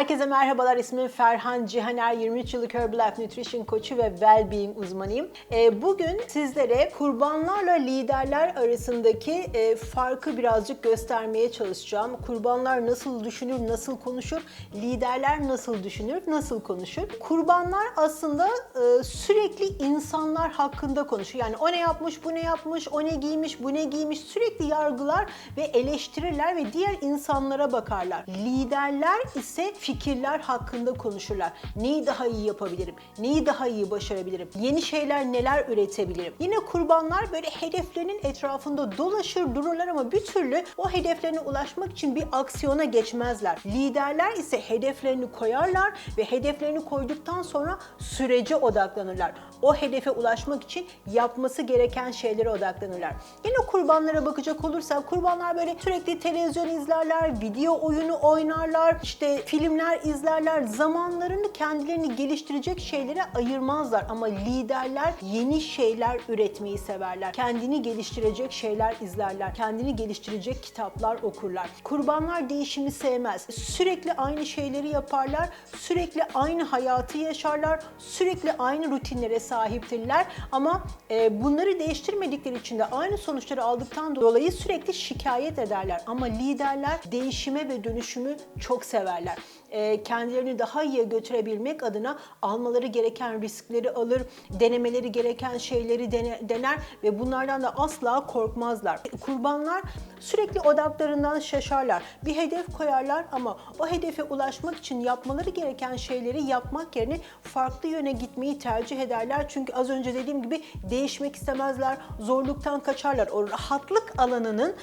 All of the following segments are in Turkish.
Herkese merhabalar. İsmim Ferhan Cihaner. 23 yıllık Herbalife Nutrition koçu ve Wellbeing uzmanıyım. Ee, bugün sizlere kurbanlarla liderler arasındaki e, farkı birazcık göstermeye çalışacağım. Kurbanlar nasıl düşünür, nasıl konuşur? Liderler nasıl düşünür, nasıl konuşur? Kurbanlar aslında e, sürekli insanlar hakkında konuşur. Yani o ne yapmış, bu ne yapmış, o ne giymiş, bu ne giymiş sürekli yargılar ve eleştirirler ve diğer insanlara bakarlar. Liderler ise fikirler hakkında konuşurlar. Neyi daha iyi yapabilirim? Neyi daha iyi başarabilirim? Yeni şeyler neler üretebilirim? Yine kurbanlar böyle hedeflerinin etrafında dolaşır dururlar ama bir türlü o hedeflerine ulaşmak için bir aksiyona geçmezler. Liderler ise hedeflerini koyarlar ve hedeflerini koyduktan sonra sürece odaklanırlar. O hedefe ulaşmak için yapması gereken şeylere odaklanırlar. Yine kurbanlara bakacak olursak kurbanlar böyle sürekli televizyon izlerler, video oyunu oynarlar, işte filmler izlerler. Zamanlarını kendilerini geliştirecek şeylere ayırmazlar ama liderler yeni şeyler üretmeyi severler. Kendini geliştirecek şeyler izlerler. Kendini geliştirecek kitaplar okurlar. Kurbanlar değişimi sevmez. Sürekli aynı şeyleri yaparlar. Sürekli aynı hayatı yaşarlar. Sürekli aynı rutinlere sahiptirler ama e, bunları değiştirmedikleri için de aynı sonuçları aldıktan dolayı sürekli şikayet ederler. Ama liderler değişime ve dönüşümü çok severler. E, kendilerini daha iyiye götürebilmek adına almaları gereken riskleri alır, denemeleri gereken şeyleri dene- dener ve bunlardan da asla korkmazlar. Kurbanlar sürekli odaklarından şaşarlar. Bir hedef koyarlar ama o hedefe ulaşmak için yapmaları gereken şeyleri yapmak yerine farklı yöne gitmeyi tercih ederler. Çünkü az önce dediğim gibi değişmek istemezler, zorluktan kaçarlar. O rahatlık alanının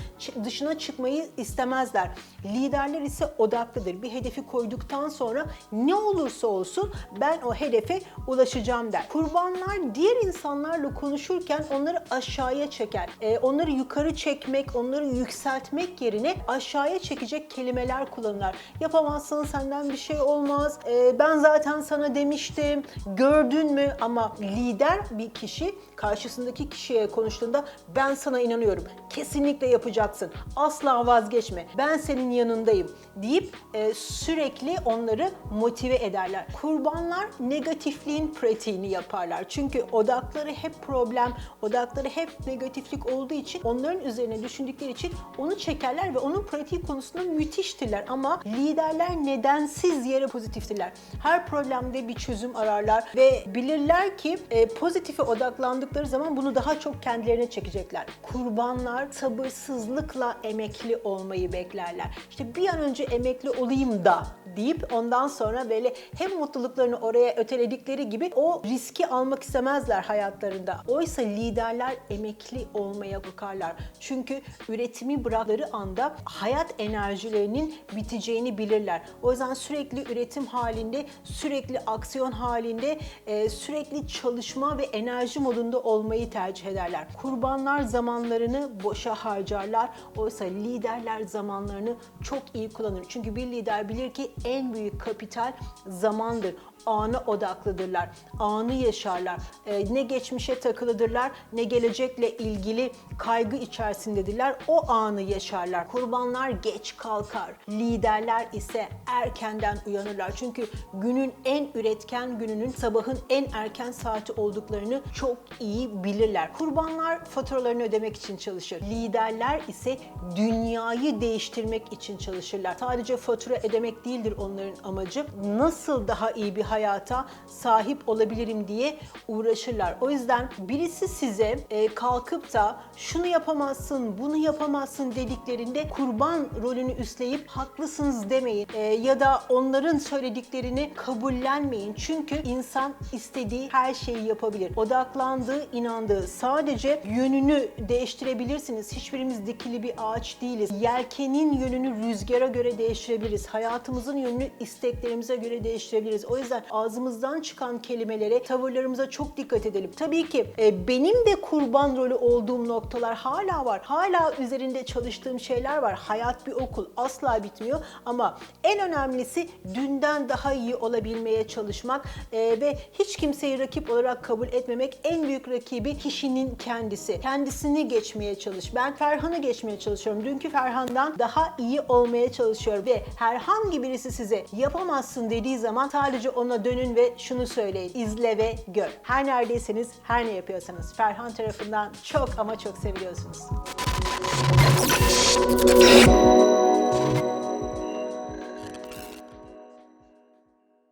dışına çıkmayı istemezler. Liderler ise odaklıdır. Bir hedefi koyduktan sonra ne olursa olsun ben o hedefe ulaşacağım der. Kurbanlar diğer insanlarla konuşurken onları aşağıya çeker. Ee, onları yukarı çekmek, onları yükseltmek yerine aşağıya çekecek kelimeler kullanırlar. Yapamazsın senden bir şey olmaz. Ee, ben zaten sana demiştim. Gördün mü? Ama lider bir kişi karşısındaki kişiye konuştuğunda ben sana inanıyorum. Kesinlikle yapacaksın. Asla vazgeçme. Ben senin yanındayım deyip e, sürekli onları motive ederler. Kurbanlar negatifliğin pratiğini yaparlar. Çünkü odakları hep problem, odakları hep negatiflik olduğu için onların üzerine düşündükleri için onu çekerler ve onun pratiği konusunda müthiştirler. Ama liderler nedensiz yere pozitiftirler. Her problemde bir çözüm ararlar ve bilirler ki e, pozitife odaklandıkları zaman bunu daha çok kendilerine çekecekler. Kurbanlar sabırsızlıkla emekli olmayı beklerler. İşte bir an önce emekli olayım da deyip ondan sonra böyle hem mutluluklarını oraya öteledikleri gibi o riski almak istemezler hayatlarında. Oysa liderler emekli olmaya bakarlar. Çünkü üretimi bırakları anda hayat enerjilerinin biteceğini bilirler. O yüzden sürekli üretim halinde, sürekli aksiyon halinde, e, sürekli çalışma ve enerji modunda olmayı tercih ederler. Kurbanlar zamanlarını boşa harcarlar. Oysa liderler zamanlarını çok iyi kullanır. Çünkü bir lider bilir ki en büyük kapital zamandır. Ana odaklıdırlar. Anı yaşarlar. Ee, ne geçmişe takılıdırlar ne gelecekle ilgili kaygı içerisindedirler. O anı yaşarlar. Kurbanlar geç kalkar. Liderler ise erkenden uyanırlar. Çünkü günün en üretken gününün sabahın en erken saati olduklarını çok iyi bilirler. Kurbanlar faturalarını ödemek için çalışır. Liderler ise dünyayı değiştirmek için çalışırlar. Sadece fatura ödemek değildir onların amacı. Nasıl daha iyi bir hayata sahip olabilirim diye uğraşırlar. O yüzden birisi size e, kalkıp da şunu yapamazsın, bunu yapamazsın dediklerinde kurban rolünü üstleyip haklısınız demeyin. E, ya da onların söylediklerini kabullenmeyin. Çünkü insan istediği her şeyi yapabilir. Odaklandığı, inandığı sadece yönünü değiştirebilirsiniz. Hiçbirimiz dikili bir ağaç değiliz. Yelkenin yönünü rüzgara göre değiştirebiliriz. Hayatımızın yönünü isteklerimize göre değiştirebiliriz. O yüzden yüzden ağzımızdan çıkan kelimelere, tavırlarımıza çok dikkat edelim. Tabii ki e, benim de kurban rolü olduğum noktalar hala var. Hala üzerinde çalıştığım şeyler var. Hayat bir okul asla bitmiyor ama en önemlisi dünden daha iyi olabilmeye çalışmak e, ve hiç kimseyi rakip olarak kabul etmemek en büyük rakibi kişinin kendisi. Kendisini geçmeye çalış. Ben Ferhan'ı geçmeye çalışıyorum. Dünkü Ferhan'dan daha iyi olmaya çalışıyorum ve herhangi birisi size yapamazsın dediği zaman sadece ona dönün ve şunu söyleyin. İzle ve gör. Her neredeyseniz, her ne yapıyorsanız Ferhan tarafından çok ama çok seviliyorsunuz.